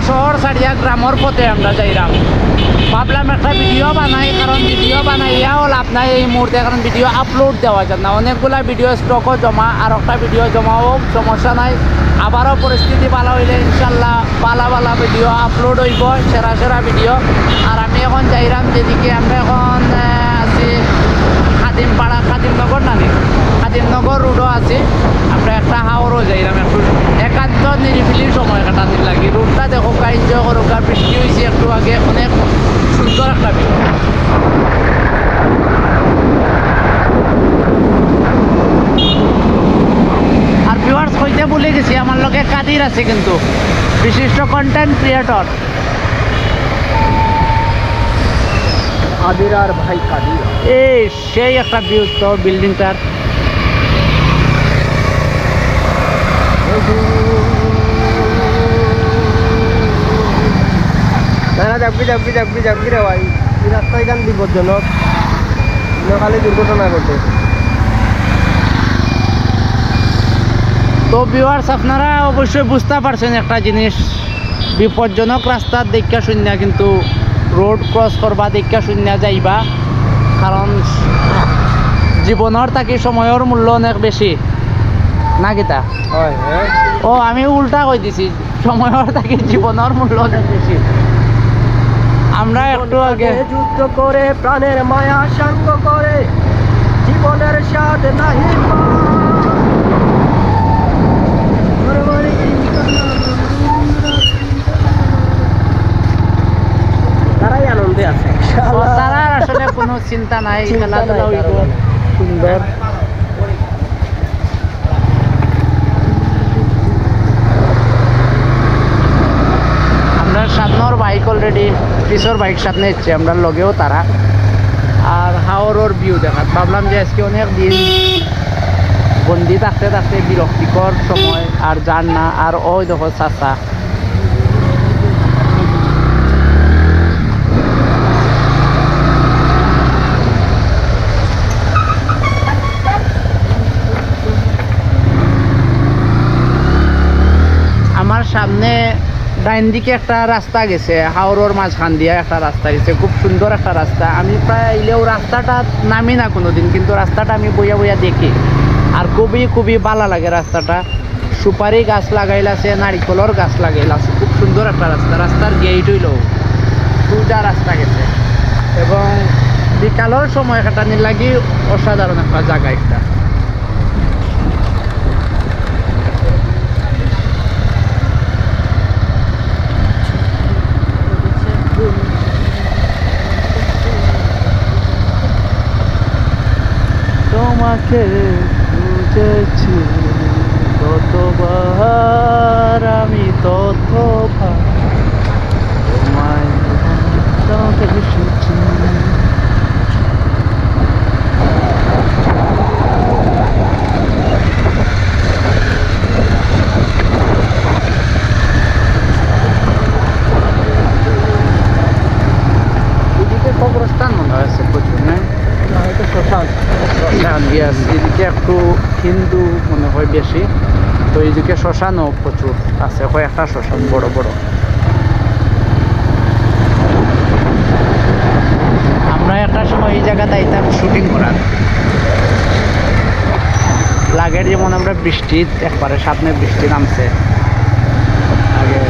সারিয়া গ্রামের পথে আমরা যাইরাম ভাবলাম একটা ভিডিও বানাই কারণ ভিডিও বানাইয়াও লাভ নাই এই মুহূর্তে কারণ ভিডিও আপলোড দেওয়া যায়। না, অনেকগুলা ভিডিও স্টকও জমা আর একটা ভিডিও জমা হোক সমস্যা নাই। আবারও পরিস্থিতি ভালো হইলে ইনশাল্লাহ পালা পালা ভিডিও আপলোড হইব, সেরা সেরা ভিডিও আর আমি এখন যাইরাম যেদিকে আমরা এখন আছি খাদিমপাড়া, খাদিমনগর নানি খাদিমনগর রোডও আছে। আমরা একটা হাওড়ও যাইলাম একটু কাটাতে লাগি। রোডটা দেখো এনজয় করো আর বৃষ্টি হয়েছে একটু আগে। অনেক সুন্দর একটা ভিউ আর ভিউয়ার্স কইতে ভুলে গেছি আমার লগে কাদির আছে কিন্তু। বিশিষ্ট কন্টেন্ট ক্রিয়েটর আদির আর ভাই কাদির এই সেই একটা ভিউ তো বিল্ডিংটার যাবি যাবি যাবি যাবি রে ভাই এই রাস্তা এখান বিপজ্জনক খালি দুর্ঘটনা ঘটে তো ভিউয়ার্স আপনারা অবশ্যই বুঝতে পারছেন একটা জিনিস বিপজ্জনক রাস্তার দেখা শূন্য কিন্তু রোড ক্রস করবা দেখা শূন্য যাইবা কারণ জীবনের তাকি সময়ের মূল্য অনেক বেশি না গীতা হয় হ্যাঁ ও আমি উল্টা কই দিছি সময়ের তাকি জীবনের মূল্য অনেক বেশি আমরা একটু আগে যুদ্ধ করে প্রাণের মায়া সাঙ্গ করে জীবনের স্বাদ নাহি তারাই আনন্দে আছে তারা আসলে কোনো চিন্তা নাই খেলাধুলা সুন্দর। আমরা সামনের বাইক অলরেডি পিছর বাইক সামনে এসছে আমরা লগেও তারা। আর হাওড়ের ভিউ দেখাত। ভাবলাম যে আজকে অনেক দিন বন্দি থাকতে থাকতে বিরক্তিকর সময়, আর যান না। আর ওই দেখো আমার সামনে ডাইন দিকে একটা রাস্তা গেছে হাওড়ের মাঝখান দিয়ে একটা রাস্তা গেছে, খুব সুন্দর একটা রাস্তা। আমি প্রায় এলেও রাস্তাটা নামি না কোনো দিন কিন্তু রাস্তাটা আমি বইয়া বইয়া দেখি। আর খুবই খুবই ভালো লাগে রাস্তাটা। সুপারি গাছ লাগাইলাছে, নারিকলের গাছ লাগাইলাছে, খুব সুন্দর একটা রাস্তা। রাস্তার গেট হইল দুটা রাস্তা গেছে। এবং বিকালের সময় কাটানি লাগি অসাধারণ একটা জায়গা একটা। তোমাকে বুঝেছি কতবার আমি তত তোমায় তোমাকে এসেছি এদিকে কবরস্থান মনে হয়েছে প্রচুর না হয়তো শ্মশান শ্মশান ইয়াস এদিকে একটু হিন্দু মনে হয় বেশি, তো এদিকে শ্মশানও প্রচুর আছে, কয়েকটা শ্মশান, বড় বড়। আমরা একটা সময় এই জায়গাতে আইতাম শুটিং করার। লাগের যেমন আমরা বৃষ্টি, একবারে সামনে বৃষ্টি নামছে। আগে